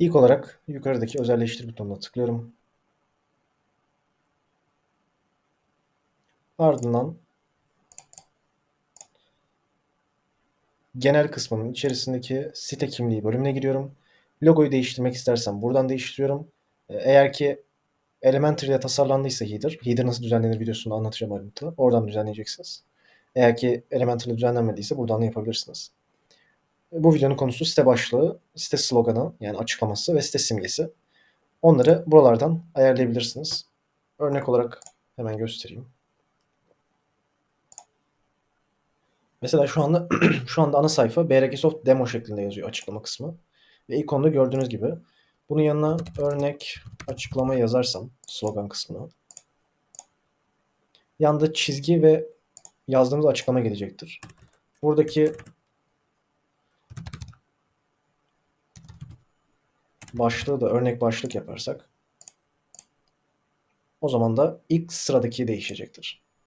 İlk olarak yukarıdaki özelleştir butonuna tıklıyorum. Ardından genel kısmının içerisindeki site kimliği bölümüne giriyorum. Logoyu değiştirmek istersem buradan değiştiriyorum. Ee, Eğer ki Elementary tasarlandıysa header, header nasıl düzenlenir videosunu anlatacağım ayrıntılı. Oradan düzenleyeceksiniz. Eğer ki Elementary düzenlenmediyse buradan da yapabilirsiniz. Bu videonun konusu site başlığı, site sloganı yani açıklaması ve site simgesi. Onları buralardan ayarlayabilirsiniz. Örnek olarak hemen göstereyim. Mesela şu anda şu anda ana sayfa BRG Soft demo şeklinde yazıyor açıklama kısmı. Ve ikonda gördüğünüz gibi bunun yanına örnek açıklama yazarsam slogan kısmına yanda çizgi ve yazdığımız açıklama gelecektir. Buradaki başlığı da örnek başlık yaparsak o zaman da ilk sıradaki değişecektir.